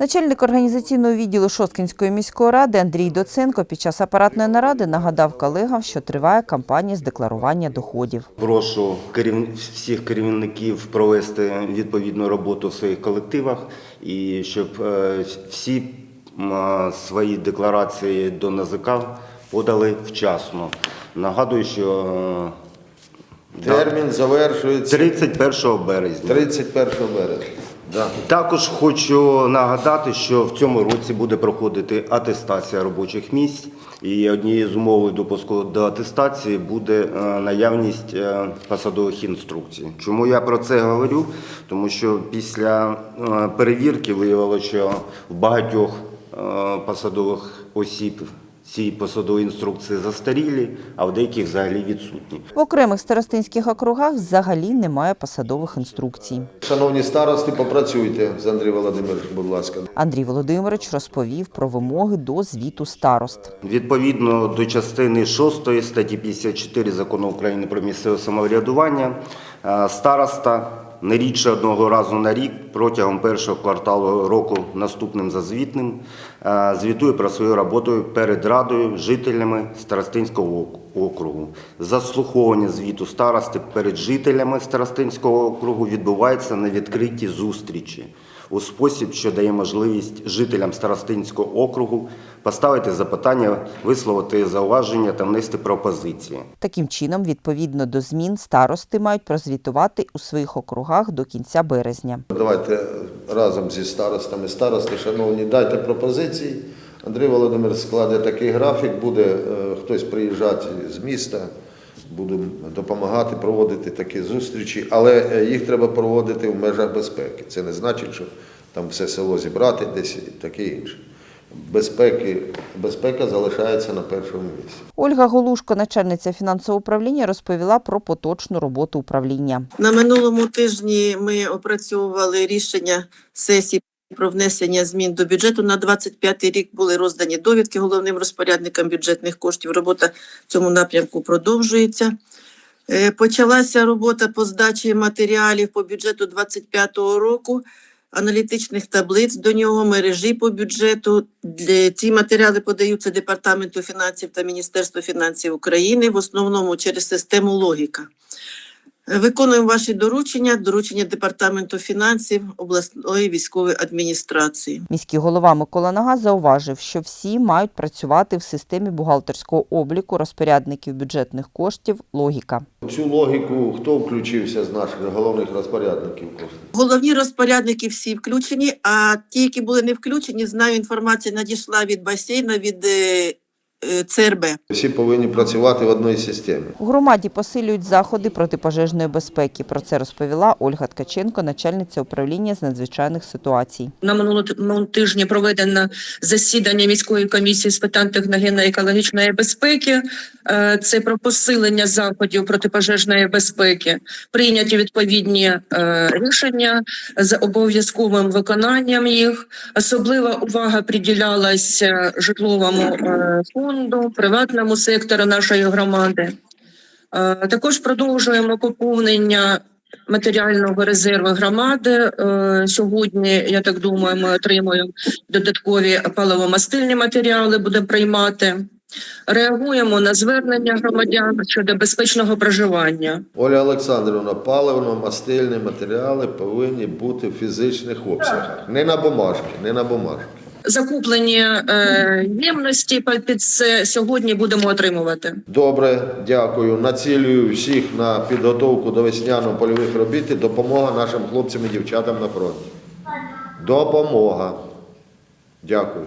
Начальник організаційного відділу Шосткінської міської ради Андрій Доценко під час апаратної наради нагадав колегам, що триває кампанія з декларування доходів. Прошу всіх керівників провести відповідну роботу в своїх колективах і щоб е, всі свої декларації до НАЗК подали вчасно. Нагадую, що е, Термін завершується 31 березня. 31 березня. Також хочу нагадати, що в цьому році буде проходити атестація робочих місць, і однією з умов допуску до атестації буде е, наявність е, посадових інструкцій. Чому я про це говорю? Тому що після е, перевірки виявилося, що в багатьох посадових осіб ці посадові інструкції застарілі, а в деяких взагалі відсутні. В окремих старостинських округах взагалі немає посадових інструкцій. Шановні старости, попрацюйте з Андрієм Володимировичем, будь ласка. Андрій Володимирович розповів про вимоги до звіту старост. Відповідно до частини 6 статті 54 Закону України про місцеве самоврядування, е, староста не рідше одного разу на рік протягом першого кварталу року наступним за звітним е, звітує про свою роботу перед радою, жителями Старостинського округу. Заслуховування звіту старости перед жителями Старостинського округу відбувається на відкритій зустрічі у спосіб, що дає можливість жителям Старостинського округу поставити запитання, висловити зауваження та внести пропозиції. Таким чином, відповідно до змін, старости мають прозвітувати у своїх округах до кінця березня. Давайте разом зі старостами. Старости, шановні, дайте пропозиції. Андрій Володимир складе такий графік, буде е, хтось приїжджати з міста, будемо допомагати проводити такі зустрічі, але е, їх треба проводити в межах безпеки. Це не значить, що там все село зібрати десь таке інше. Безпеки, безпека залишається на першому місці. Ольга Голушко, начальниця фінансового управління, розповіла про поточну роботу управління. На минулому тижні ми опрацьовували рішення сесії про внесення змін до бюджету на 25 рік. Були роздані довідки головним розпорядникам бюджетних коштів. Робота в цьому напрямку продовжується. Е, Почалася робота по здачі матеріалів по бюджету 25 року, аналітичних таблиць до нього, мережі по бюджету. Ці матеріали подаються Департаменту фінансів та Міністерству фінансів України в основному через систему логіка. Виконуємо ваші доручення, доручення Департаменту фінансів обласної військової адміністрації. Міський голова Микола Нага зауважив, що всі мають працювати в системі бухгалтерського обліку розпорядників бюджетних коштів «Логіка». Цю логіку хто включився з наших головних розпорядників коштів? Головні розпорядники всі включені, а ті, які були не включені, знаю, інформація надійшла від басейна, від е, ЦРБ. Всі повинні працювати в одній системі. У громаді посилюють заходи протипожежної безпеки. Про це розповіла Ольга Ткаченко, начальниця управління з надзвичайних ситуацій. На минулому тижні проведено засідання міської комісії з питань техногенно-екологічної безпеки. Е, Це про посилення заходів протипожежної безпеки, прийняті відповідні е, рішення з обов'язковим виконанням їх. Особлива увага приділялася житловому е, фонду, приватному сектору нашої громади. Е, Також продовжуємо поповнення матеріального резерву громади. Е, Сьогодні, я так думаю, ми отримуємо додаткові паливомастильні матеріали, будемо приймати. Реагуємо на звернення громадян щодо безпечного проживання. Оля Олександрівна, паливно-мастильні матеріали повинні бути в фізичних обсягах. Не на бумажки, не на бумажки. Закуплені е, ємності під- це сьогодні будемо отримувати. Добре, дякую. Націлюю всіх на підготовку до весняно-польових робіт і допомога нашим хлопцям і дівчатам на фронті. Допомога. Дякую.